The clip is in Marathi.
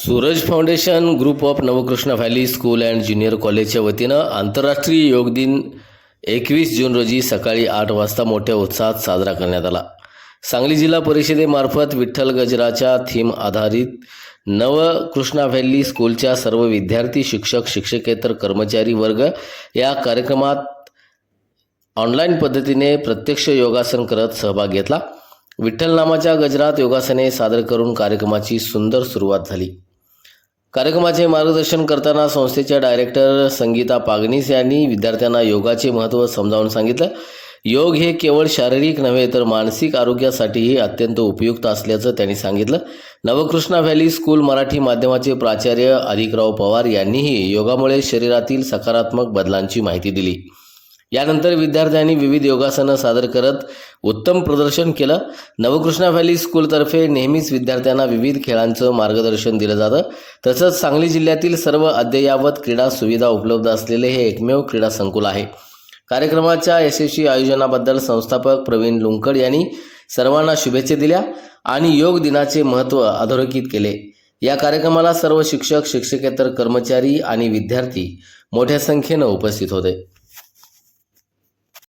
Suraj foundation group of Navkrishna valley school and junior कॉलेजच्या वतीनं आंतरराष्ट्रीय योग दिन एकवीस जून रोजी सकाळी आठ वाजता मोठ्या उत्साहात साजरा करण्यात आला. सांगली जिल्हा परिषदेमार्फत विठ्ठल गजराच्या थीम आधारित नवकृष्णा व्हॅली स्कूलच्या सर्व विद्यार्थी शिक्षक शिक्षकेतर कर्मचारी वर्ग या कार्यक्रमात ऑनलाईन पद्धतीने प्रत्यक्ष योगासन करत सहभाग घेतला. विठ्ठल नामाच्या गजरात योगासने सादर करून कार्यक्रमाची सुंदर सुरुवात झाली. कार्यक्रमाचे मार्गदर्शन करताना संस्थेच्या डायरेक्टर संगीता पागनीस यांनी विद्यार्थ्यांना योगाचे महत्त्व समजावून सांगितलं. योग हे केवळ शारीरिक नव्हे तर मानसिक आरोग्यासाठीही अत्यंत उपयुक्त असल्याचं त्यांनी सांगितलं. नवकृष्णा व्हॅली स्कूल मराठी माध्यमाचे प्राचार्य अधिकराव पवार यांनीही योगामुळे शरीरातील सकारात्मक बदलांची माहिती दिली. यानंतर विद्यार्थ्यांनी विविध योगासनं सादर करत उत्तम प्रदर्शन केलं. नवकृष्णा व्हॅली स्कूलतर्फे नेहमीच विद्यार्थ्यांना विविध खेळांचं मार्गदर्शन दिलं जातं. तसंच सांगली जिल्ह्यातील सर्व अद्ययावत क्रीडा सुविधा उपलब्ध असलेले हे एकमेव क्रीडा संकुल आहे. कार्यक्रमाच्या यशस्वी आयोजनाबद्दल संस्थापक प्रवीण लुंकड यांनी सर्वांना शुभेच्छा दिल्या आणि योग दिनाचे महत्त्व अधोरेखित केले. या कार्यक्रमाला सर्व शिक्षक शिक्षकेतर कर्मचारी आणि विद्यार्थी मोठ्या संख्येनं उपस्थित होते.